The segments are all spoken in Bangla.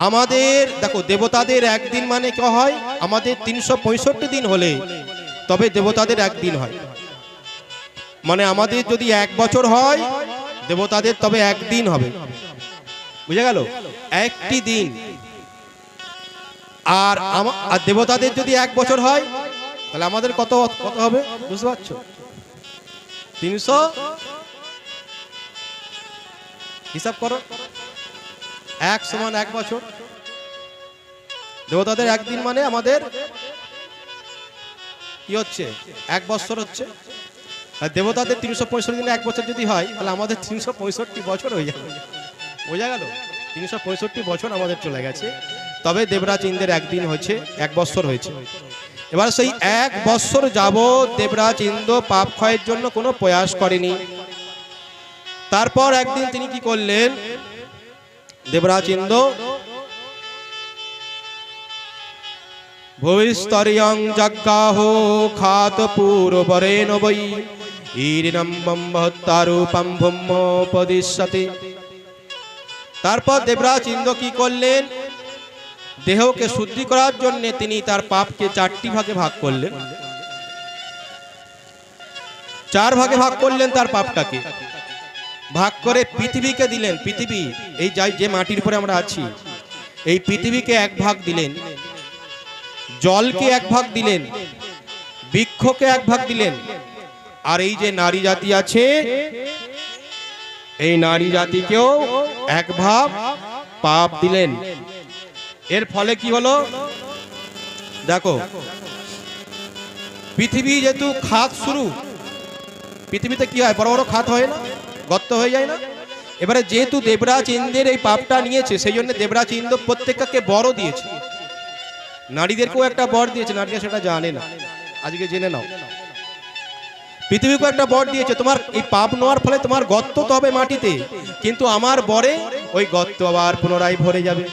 আমাদের, দেখো, দেবতাদের একদিন মানে কি হয়? আমাদের তিনশো পঁয়ষট্টি দিন হলে, তবে দেবতাদের একদিন হয়। মানে আমাদের যদি এক বছর হয়, দেবতাদের তবে একদিন হবে। বুঝে গেল? একটি দিন। আর দেবতাদের যদি এক বছর হয়, তাহলে আমাদের কত কত হবে? বুঝতে পারছ? তিনশো? হিসাব করো। এক সমান এক বছর। দেবতাদের একদিন মানে আমাদের কি হচ্ছে? এক বছর হচ্ছে। আর দেবতাদের তিনশো পঁয়ষট্টি দিনে এক বছর যদি হয়, তাহলে আমাদের তিনশো পঁয়ষট্টি বছর হয়ে যাবে। বোঝা গেল? তিনশো পঁয়ষট্টি বছর আমাদের চলে গেছে। তবে দেবরাজ ইন্দ্রের একদিন হয়েছে, এক বছর হয়েছে। এবার সেই এক বছর যাব দেবরাজ ইন্দ্র পাপ ক্ষয়ের জন্য কোনো প্রয়াস করেনি। তারপর একদিন তিনি কি করলেন? দেবরাজ ইন্দ্র ভূস্তরিয়ং যজ্ঞাহ খাত পূর্বরেণ বৈ ঈরিনম্বম বহত্তারূপম ভূম্যোপদিশ্যতে তারপর দেবরাজ ইন্দ্র কি করলেন? দেহকে শুদ্ধি করার জন্য তিনি তার পাপকে চারটি ভাগে ভাগ করলেন। চার ভাগে ভাগ করলেন তার পাপটাকে। ভাগ করে পৃথিবীকে দিলেন, পৃথিবী, এই যাই যে মাটির উপরে আমরা আছি, এই পৃথিবীকে এক ভাগ দিলেন, জলকে এক ভাগ দিলেন, বৃক্ষকে এক ভাগ দিলেন, আর এই যে নারী জাতি আছে, এই নারী জাতিকেও এক ভাগ পাপ দিলেন। এর ফলে কি হলো? দেখো, পৃথিবী যেহেতু খাত শুরু, পৃথিবীতে কি হয়? বড় বড় খাত হয় না? গর্ত হয়ে যায় না? এবারে যেহেতু দেবরাজ ইন্দ্রের এই পাপটা নিয়েছে সেই জন্য দেবরাজ ইন্দ্র প্রত্যেককে বড় দিয়েছে। নারীদেরকেও একটা বর দিয়েছে, নারীরা সেটা জানে না। আজকে জেনে নাও। পৃথিবীকেও একটা বর দিয়েছে। তোমার এই পাপ নেওয়ার ফলে তোমার গর্ত তো হবে মাটিতে, কিন্তু আমার বরে ওই গর্ত আবার পুনরায় ভরে যাবে।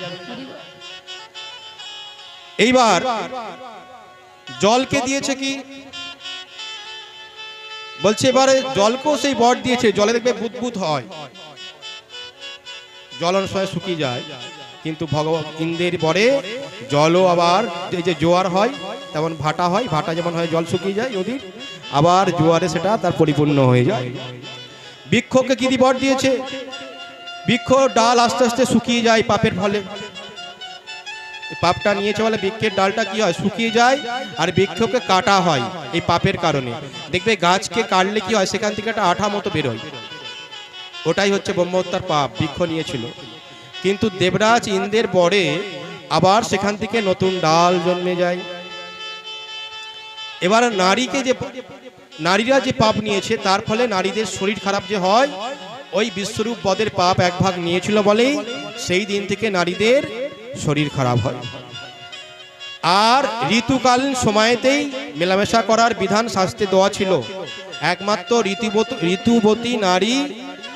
এইবার জলকে দিয়েছে কি? বলছে, এবারে জলকেও সেই বর দিয়েছে, জলে দেখবে বুদবুদ হয়। জল অনেক সময় শুকিয়ে যায়, কিন্তু ভগবান ইন্দ্রের পরে জলও আবার এই যে জোয়ার হয়, তেমন ভাটা হয়, ভাটা যেমন হয় জল শুকিয়ে যায় নদীর, আবার জোয়ারে সেটা তার পরিপূর্ণ হয়ে যায়। বৃক্ষকে কি বর দিয়েছে? বৃক্ষ ডাল আস্তে আস্তে শুকিয়ে যায় পাপের ফলে। পাপটা নিয়েছে বলে বৃক্ষের ডালটা কি হয়? শুকিয়ে যায় আর বৃক্ষকে কাটা হয় এই পাপের কারণে। দেখবে গাছকে কাটলে কি হয়? সেখান থেকে একটা আঠা মতো বেরোয়। ওটাই হচ্ছে ব্রহ্মহত্যার পাপ, বৃক্ষ নিয়েছিল। কিন্তু দেবরাজ ইন্দ্রের পরে আবার সেখান থেকে নতুন ডাল জন্মে যায়। এবার নারীকে যে নারীরা যে পাপ নিয়েছে, তার ফলে নারীদের শরীর খারাপ যে হয়, ওই বিশ্বরূপ পদের পাপ এক ভাগ নিয়েছিল বলেই সেই দিন থেকে নারীদের শরীর খারাপ হয়। আর ঋতুকালীন সময়েতেই মেলামেশা করার বিধান শাস্ত্রে দেওয়া ছিল। একমাত্র ঋতুবত- নারী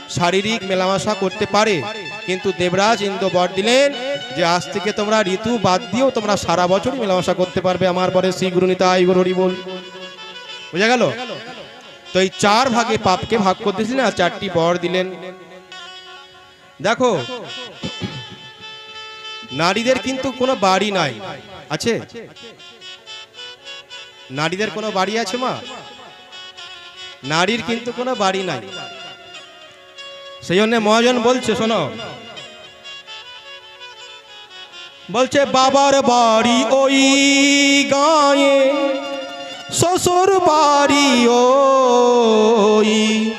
শারীরিক মেলামেশা করতে পারে। কিন্তু দেবরাজ ইন্দ্র বর দিলেন যে, আজ থেকে তোমরা ঋতু বাদ দিয়েও তোমরা সারা বছরই মেলামেশা করতে পারবে আমার পরে শ্রী গুরু নিতাই গুরু হরি বল। বুঝা গেল? তো এই চার ভাগে পাপকে ভাগ করতেছিলেন আর চারটি বর দিলেন। দেখো নারীদের কিন্তু কোনো বাড়ি নাই। আছে? নারীদের কোনো বাড়ি আছে, মা? নারীর কিন্তু কোনো বাড়ি নাই। সেই জন্য মহাজন বলছে, শোনো। বলছে, বাবার বাড়ি ওই গায়ে, শ্বশুর বাড়ি ওই।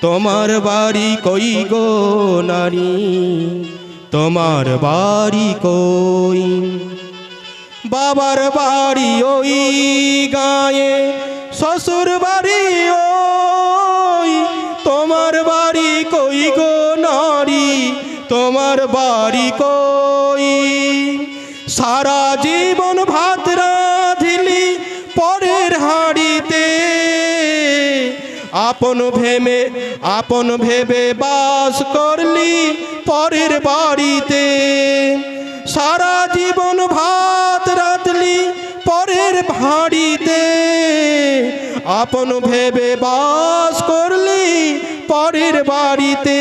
তোমার বাড়ি কই গো নারী? তোমার বাড়ি কই? বাবার বাড়ি ওই গায়ে, শ্বশুর বাড়ি ওই। তোমার বাড়ি কই গো নারী? তোমার বাড়ি কই? সারা জীবন ভাত আপন ভেবে আপন ভেবে বাস করলি পরের বাড়িতে। সারা জীবন ভাত রাতলি পরের ভাঁড়িতে আপন ভেবে বাস করলি পরের বাড়িতে।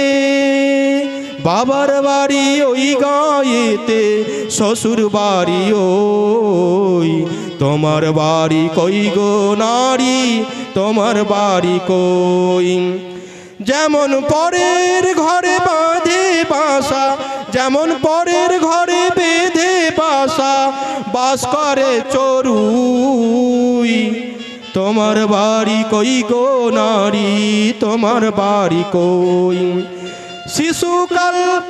বাবার বাড়ি ওই গায়েতে, শ্বশুর বাড়ি ওই। তোমার বাড়ি কই গো নারী? তোমার বাড়ি কই? যেমন পরের ঘরে বাঁধে বাসা, যেমন পরের ঘরে বেঁধে বাসা, বাস করে চড়ুই। তোমার বাড়ি কই গো নারী? তোমার বাড়ি কই? শিশুকাল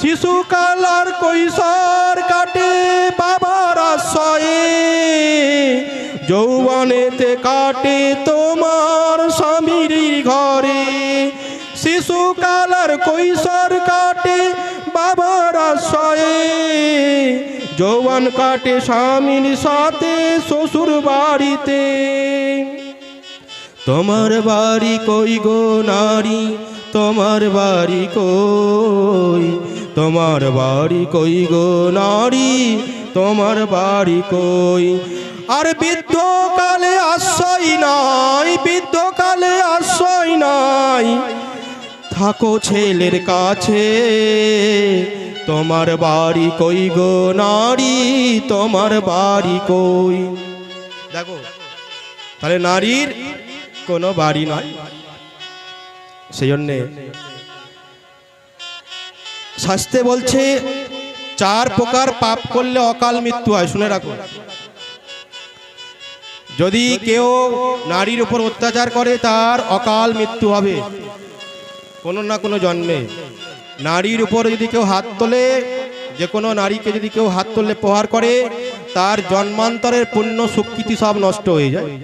শিশুকাল আর কৈশোর কাটে বাবার আশ্রয়ে। যৌবনেতে কাটে তোমার স্বামীর ঘরে। শিশুকাল আর কৈশোর কাটে বাবার আশ্রয়ে। যৌবন কাটে স্বামীর সাথে শ্বশুর বাড়িতে। তোমার বাড়ি কই গো নারী? তোমার বাড়ি কই? তোমার বাড়ি কই গো নারী? তোমার বাড়ি কই? আর বৃদ্ধকালে আশ্রয় নাই, বৃদ্ধকালে আশ্রয় নাই। থাকো ছেলের কাছে, তোমার বাড়ি কই গো নারী? তোমার বাড়ি কই? দেখো, তাহলে নারীর কোনো বাড়ি নয়। সেই জন্যে শাস্তে বলছে, চার প্রকার পাপ করলে অকাল মৃত্যু হয়, শুনে রাখো। যদি কেউ নারীর উপর অত্যাচার করে, তার অকাল মৃত্যু হবে। কোনো না কোনো জন্মে। নারীর উপর যদি কেউ হাত তোলে, যে কোনো নারীকে যদি কেউ হাত তোলে, প্রহার করে, তার জন্মান্তরের পুণ্য, সুকৃতি সব নষ্ট হয়ে যায়।